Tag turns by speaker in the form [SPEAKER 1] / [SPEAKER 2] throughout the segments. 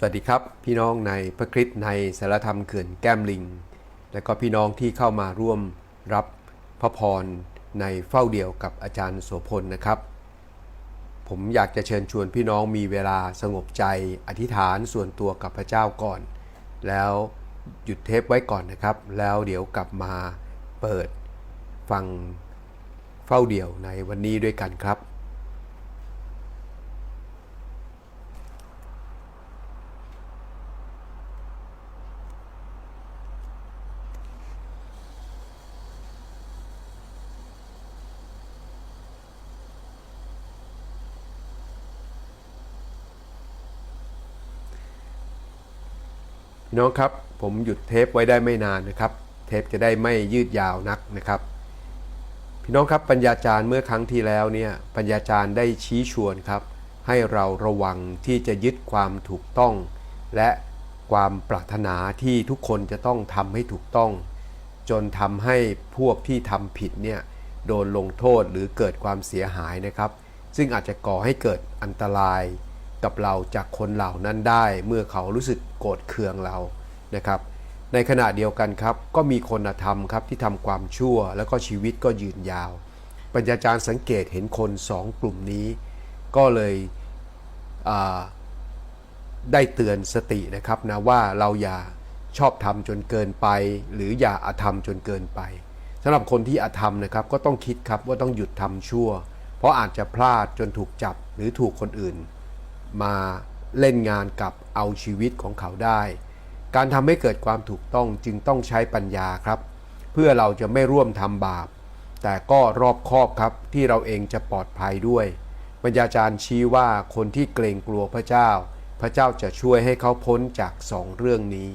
[SPEAKER 1] สวัสดีครับ พี่น้องในพระคริสต์ในสารธรรมเขื่อนแก้มลิง และก็พี่น้องที่เข้ามาร่วมรับพระพรในเฝ้าเดียวกับอาจารย์โสพลนะครับ ผมอยากจะเชิญชวนพี่น้องมีเวลาสงบใจอธิษฐานส่วนตัวกับพระเจ้าก่อน แล้วหยุดเทปไว้ก่อนนะครับ แล้วเดี๋ยวกลับมาเปิดฟังเฝ้าเดี่ยวในวันนี้ด้วยกันครับ พี่น้องครับผมหยุดเทปไว้ได้ไม่นานนะครับ เทปจะได้ไม่ยืดยาวนักนะครับ พี่น้องครับปัญญาจารย์เมื่อครั้งที่แล้วเนี่ยปัญญาจารย์ได้ชี้ชวนครับ ให้เราระวังที่จะยึดความถูกต้อง และความปรารถนาที่ทุกคนจะต้องทำให้ถูกต้อง จนทำให้พวกที่ทำผิดเนี่ยโดนลงโทษหรือเกิดความเสียหายนะครับ ซึ่งอาจจะก่อให้เกิดอันตราย กับเราจากคนเหล่านั้นได้ เมื่อเขารู้สึกโกรธเคืองเรานะครับ ในขณะเดียวกันครับ ก็มีคนธรรมครับที่ทำความชั่ว แล้วก็ชีวิตก็ยืนยาว ปัญญาจารย์สังเกตเห็นคนสองกลุ่มนี้ ก็เลยได้เตือนสตินะครับนะว่าเราอย่าชอบทำจนเกินไป หรืออย่าอาธรรมจนเกินไปสำหรับคนที่อาธรรมนะครับก็ต้องคิดครับว่าต้องหยุดทำชั่ว เพราะอาจจะพลาดจนถูกจับหรือถูกคนอื่น มาเล่นงานกับเอาชีวิตของเขาได้ การทำให้เกิดความถูกต้องจึงต้องใช้ปัญญาครับ เพื่อเราจะไม่ร่วมทำบาป แต่ก็รอบคอบครับที่เราเองจะปลอดภัยด้วยปัญญาจารย์ชี้ว่าคนที่เกรงกลัวพระเจ้า พระเจ้าจะช่วยให้เขาพ้นจากสองเรื่องนี้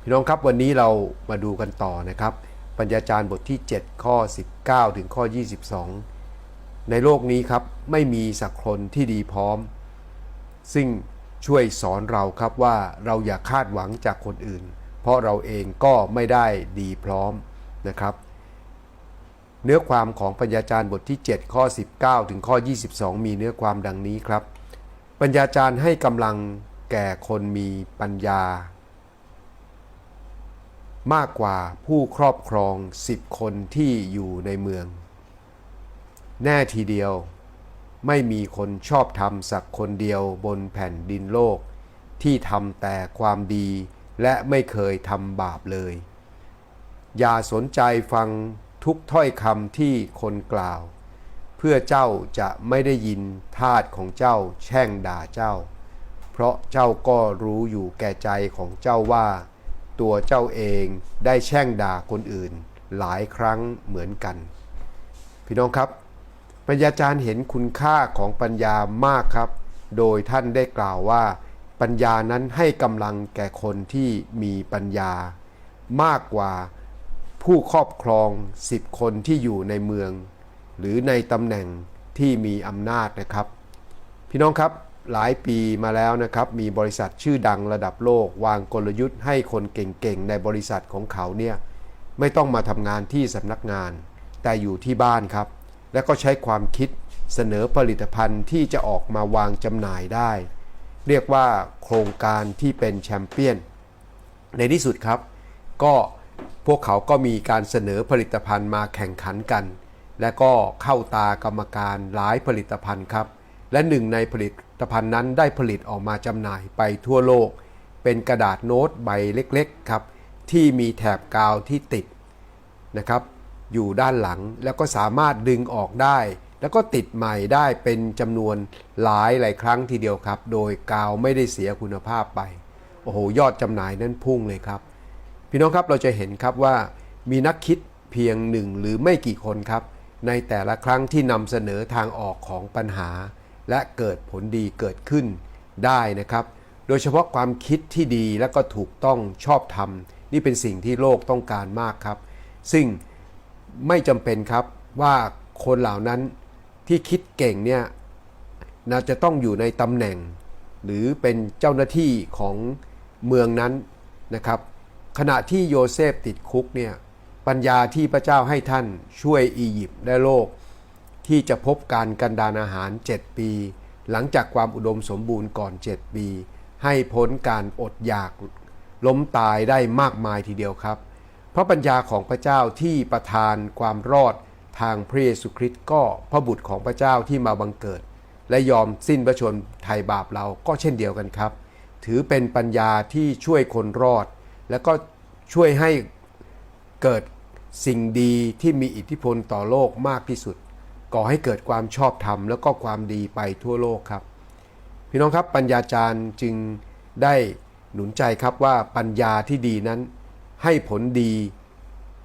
[SPEAKER 1] พี่น้องครับวันนี้เรามาดูกันต่อนะครับ ปัญญาจารย์บทที่ 7 ข้อ 19 ถึงข้อ 22 ในโลกนี้ครับไม่มีสักคนที่ดีพร้อม ซึ่งช่วยสอนเราครับว่าเราอย่าคาดหวังจากคนอื่น เพราะเราเองก็ไม่ได้ดีพร้อมนะครับ เนื้อความของปัญญาจารย์บทที่ 7 ข้อ 19 ถึงข้อ 22 มีเนื้อความดังนี้ครับ ปัญญาจารย์ให้กำลังแก่คนมีปัญญา มากกว่าผู้ครอบครองสิบคนที่อยู่ในเมือง แน่ทีเดียว ไม่มีคนชอบทำสักคนเดียวบนแผ่นดินโลก ที่ทำแต่ความดีและไม่เคยทำบาปเลย อย่าสนใจฟังทุกถ้อยคำที่คนกล่าว เพื่อเจ้าจะไม่ได้ยินทาสของเจ้าแช่งด่าเจ้า เพราะเจ้าก็รู้อยู่แก่ใจของเจ้าว่า ตัวเจ้าเองได้แช่งด่าคนอื่นหลายครั้งเหมือนกัน พี่น้องครับ ปัญญาจารย์เห็นคุณค่าของปัญญามากครับ โดยท่านได้กล่าวว่า ปัญญานั้นให้กำลังแก่คนที่มีปัญญา มากกว่าผู้ครอบครองสิบคนที่อยู่ในเมือง หรือในตำแหน่งที่มีอำนาจนะครับ พี่น้องครับหลายปีมาแล้วนะครับ มีบริษัทชื่อดังระดับโลก วางกลยุทธ์ให้คนเก่งๆ ในบริษัทของเขาเนี่ยไม่ต้องมาทำงานที่สำนักงาน แต่อยู่ที่บ้านครับ และก็ใช้ความคิดเสนอผลิตภัณฑ์ที่จะออกมาวางจำหน่ายได้ เรียกว่าโครงการที่เป็นแชมเปี้ยน ในที่สุดครับ ก็พวกเขาก็มีการเสนอผลิตภัณฑ์มาแข่งขันกัน และก็เข้าตากรรมการหลายผลิตภัณฑ์ครับ และหนึ่งในผลิตภัณฑ์นั้นได้ผลิตออกมาจำหน่ายไปทั่วโลก เป็นกระดาษโน้ตใบเล็กๆครับที่มีแถบกาวที่ติดนะครับ อยู่ด้านหลัง แล้วก็สามารถดึงออกได้ แล้วก็ติดใหม่ได้เป็นจำนวนหลายหลายครั้งทีเดียวครับ โดยกาวไม่ได้เสียคุณภาพไป โอ้โห ยอดจำหน่ายนั้นพุ่งเลยครับ พี่น้องครับเราจะเห็นครับว่ามีนักคิดเพียงหนึ่งหรือไม่กี่คนครับ ในแต่ละครั้งที่นำเสนอทางออกของปัญหา และเกิดผลดีเกิดขึ้นได้นะครับ โดยเฉพาะความคิดที่ดีและก็ถูกต้องชอบธรรมนี่เป็นสิ่งที่โลกต้องการมากครับ ซึ่ง ไม่จำเป็นครับว่าคนเหล่านั้นที่คิดเก่งเนี่ยน่าจะต้องอยู่ในตำแหน่ง หรือเป็นเจ้าหน้าที่ของเมืองนั้นนะครับ ขณะที่โยเซฟติดคุกเนี่ยปัญญาที่พระเจ้าให้ท่านช่วยอียิปต์และโลก ที่จะพบการกันดานอาหาร 7 ปี หลังจากความอุดมสมบูรณ์ก่อน 7 ปี ให้พ้นการอดอยากล้มตายได้มากมายทีเดียวครับ พราะปัญญาของพระเจ้าที่ประทานความรอดทางพระเยซูคริสต์ก็พระบุตรของพระเจ้าที่มาบังเกิด และยอมสิ้นพระชนไถ่บาปเราก็เช่นเดียวกันครับ ถือเป็นปัญญาที่ช่วยคนรอด และก็ช่วยให้เกิดสิ่งดีที่มีอิทธิพลต่อโลกมากที่สุด ก่อให้เกิดความชอบธรรม แล้วก็ความดีไปทั่วโลกครับ พี่น้องครับปัญญาจารย์จึงได้หนุนใจครับว่าปัญญาที่ดีนั้น ให้ผลดี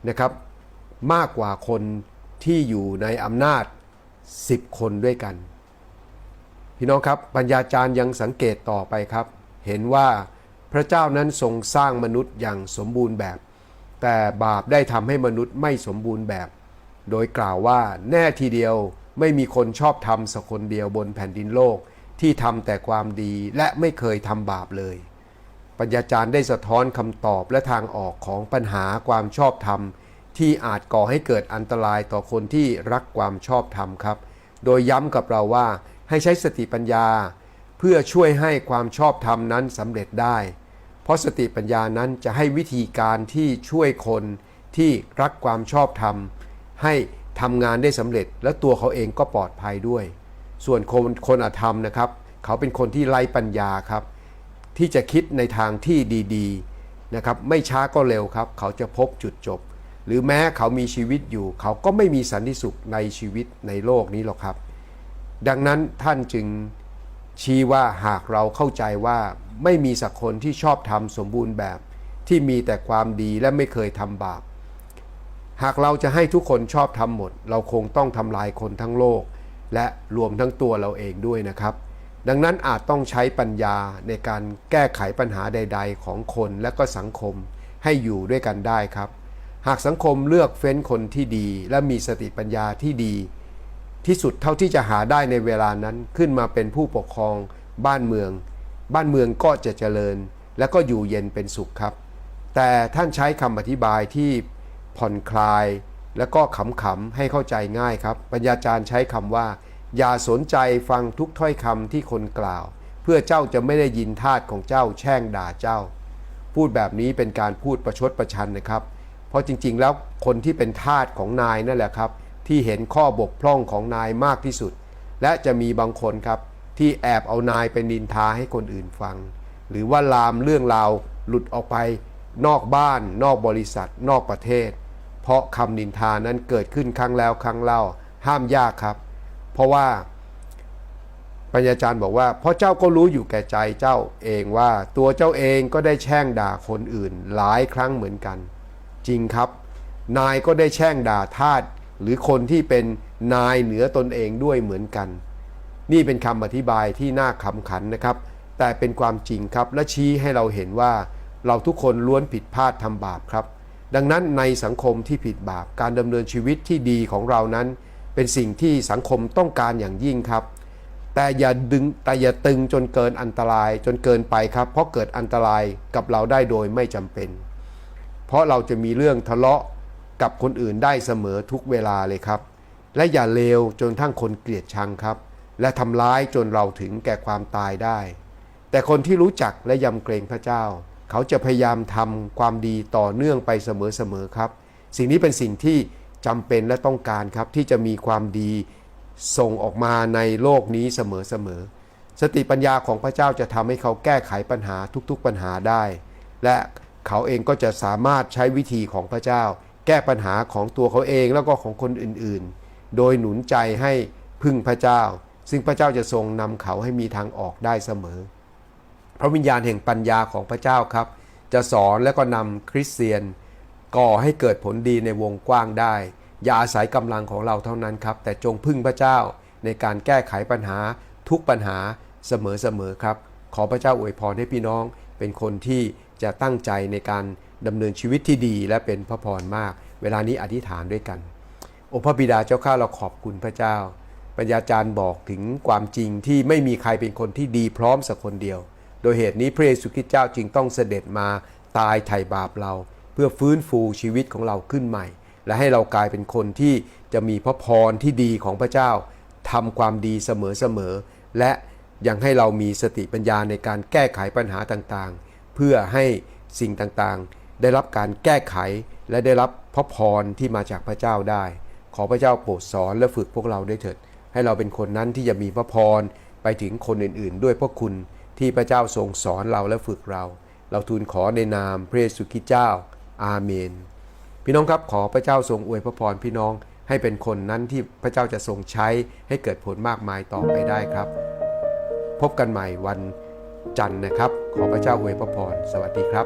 [SPEAKER 1] นะครับ มากกว่าคนที่อยู่ในอำนาจ 10 คนด้วยกัน พี่น้องครับปัญญาจารย์ยังสังเกตต่อไปครับ เห็นว่าพระเจ้านั้นทรงสร้างมนุษย์อย่างสมบูรณ์แบบ แต่บาปได้ทำให้มนุษย์ไม่สมบูรณ์แบบ โดยกล่าวว่าแน่ทีเดียวไม่มีคนชอบทำสักคนเดียวบนแผ่นดินโลกที่ทำแต่ความดีและไม่เคยทำบาปเลย ปัญญาจารย์ได้สะท้อนคำตอบและทางออกของปัญหาความชอบธรรม ที่อาจก่อให้เกิดอันตรายต่อคนที่รักความชอบธรรมครับ โดยย้ำกับเราว่าให้ใช้สติปัญญา เพื่อช่วยให้ความชอบธรรมนั้นสำเร็จได้ เพราะสติปัญญานั้นจะให้วิธีการที่ช่วยคนที่รักความชอบธรรม ให้ทำงานได้สำเร็จ และตัวเขาเองก็ปลอดภัยด้วย ส่วนคนคนอธรรมนะครับ เขาเป็นคนที่ไร้ปัญญาครับ ที่จะคิดในทางที่ดีๆนะครับไม่ช้าก็เร็วครับ เขาจะพบจุดจบ หรือแม้เขามีชีวิตอยู่ เขาก็ไม่มีสันติสุขในชีวิตในโลกนี้หรอกครับ ดังนั้นท่านจึงชี้ว่าหากเราเข้าใจว่าไม่มีสักคนที่ชอบทำสมบูรณ์แบบ ที่มีแต่ความดีและไม่เคยทำบาป หากเราจะให้ทุกคนชอบทำหมด เราคงต้องทำลายคนทั้งโลก และรวมทั้งตัวเราเองด้วยนะครับ ดังนั้นอาจต้องใช้ปัญญาในการแก้ไขปัญหาใด ๆ ของคนและก็สังคมให้อยู่ด้วยกันได้ครับ หากสังคมเลือกเฟ้นคนที่ดี และมีสติปัญญาที่ดี ที่สุดเท่าที่จะหาได้ในเวลานั้นขึ้นมาเป็นผู้ปกครองบ้านเมือง บ้านเมืองก็จะเจริญ และก็อยู่เย็นเป็นสุขครับ แต่ท่านใช้คำอธิบายที่ผ่อนคลาย และก็ขำๆให้เข้าใจง่ายครับปัญญาจารย์ใช้คำว่า อย่าสนใจฟังทุกถ้อยคำที่คนกล่าว เพื่อเจ้าจะไม่ได้ยินทาสของเจ้าแช่งด่าเจ้า พูดแบบนี้เป็นการพูดประชดประชันนะครับ เพราะจริงๆ แล้วคนที่เป็นทาสของนายนั่นแหละครับ ที่เห็นข้อบกพร่องของนายมากที่สุด และจะมีบางคนครับ ที่แอบเอานายไปนินทาให้คนอื่นฟัง หรือว่าลามเรื่องราวหลุดออกไปนอกบ้าน นอกบริษัท นอกประเทศ เพราะคำนินทานั้นเกิดขึ้นครั้งแล้วครั้งเล่า ห้ามยากครับ เพราะว่าปัญญาจารย์บอกว่า เพราะเจ้าก็รู้อยู่แก่ใจเจ้าเองว่า ตัวเจ้าเองก็ได้แช่งด่าคนอื่น หลายครั้งเหมือนกัน จริงครับ นายก็ได้แช่งด่าทาสหรือคนที่เป็นนายเหนือตนเองด้วยเหมือนกัน นี่เป็นคำอธิบายที่น่าขำขันนะครับ แต่เป็นความจริงครับและชี้ให้เราเห็นว่า เราทุกคนล้วนผิดพลาดทำบาปครับ ดังนั้นในสังคมที่ผิดบาปการดำเนินชีวิตที่ดีของเรานั้น เป็นสิ่งที่สังคมต้องการอย่างยิ่งครับ แต่อย่าดึงแต่อย่าตึงจนเกินอันตรายจนเกินไปครับ เพราะเกิดอันตรายกับเราได้โดยไม่จำเป็น เพราะเราจะมีเรื่องทะเลาะกับคนอื่นได้เสมอทุกเวลาเลยครับ และอย่าเลวจนทั้งคนเกลียดชังครับ และทำร้ายจนเราถึงแก่ความตายได้ แต่คนที่รู้จักและยำเกรงพระเจ้า เขาจะพยายามทำความดีต่อเนื่องไปเสมอๆครับ สิ่งนี้เป็นสิ่งที่ จำเป็นและต้องการครับที่จะมีความดีส่งออกมาในโลกนี้เสมอๆ สติปัญญาของพระเจ้าจะทำให้เขาแก้ไขปัญหาทุกๆปัญหาได้ และเขาเองก็จะสามารถใช้วิธีของพระเจ้า แก้ปัญหาของตัวเขาเองแล้วก็ของคนอื่นๆ โดยหนุนใจให้พึ่งพระเจ้า ซึ่งพระเจ้าจะทรงนำเขาให้มีทางออกได้เสมอ พระวิญญาณแห่งปัญญาของพระเจ้าครับ จะสอนและก็นำคริสเตียน ก่อให้เกิดผลดีในวงกว้างได้ อย่าอาศัยกำลังของเราเท่านั้นครับ แต่จงพึ่งพระเจ้าในการแก้ไขปัญหาทุกปัญหาเสมอๆครับ ขอพระเจ้าอวยพรให้พี่น้อง เป็นคนที่จะตั้งใจในการดำเนินชีวิตที่ดีและเป็นพระพรมาก เวลานี้อธิษฐานด้วยกัน โอพระบิดาเจ้าข้าเราขอบคุณพระเจ้า ปัญญาจารย์บอกถึงความจริงที่ไม่มีใครเป็นคนที่ดีพร้อมสักคนเดียว โดยเหตุนี้พระเยซูคริสต์เจ้าจึงต้องเสด็จมาตายไถ่บาปเรา เพื่อฟื้นฟูชีวิตของเราขึ้นใหม่ และให้เรากลายเป็นคนที่จะมีพระพรที่ดีของพระเจ้าทำความดีเสมอๆและยังให้เรามีสติปัญญาในการแก้ไขปัญหาต่างๆ เพื่อให้สิ่งต่างๆ ได้รับการแก้ไขและได้รับพระพรที่มาจากพระเจ้าได้ ขอพระเจ้าโปรดสอนและฝึกพวกเราได้เถิด ให้เราเป็นคนนั้นที่จะมีพระพรไปถึงคนอื่นๆ ด้วยพระคุณที่พระเจ้าทรงสอนเราและฝึกเรา เราทูลขอในนามพระเยซูคริสต์เจ้า อาเมน พี่น้องครับขอพระเจ้าทรงอวยพระพรพี่น้องให้เป็นคนนั้นที่พระเจ้าจะทรงใช้ให้เกิดผลมากมายต่อไปได้ครับ พบกันใหม่วันจันทร์นะครับ ขอพระเจ้าอวยพระพรสวัสดีครับ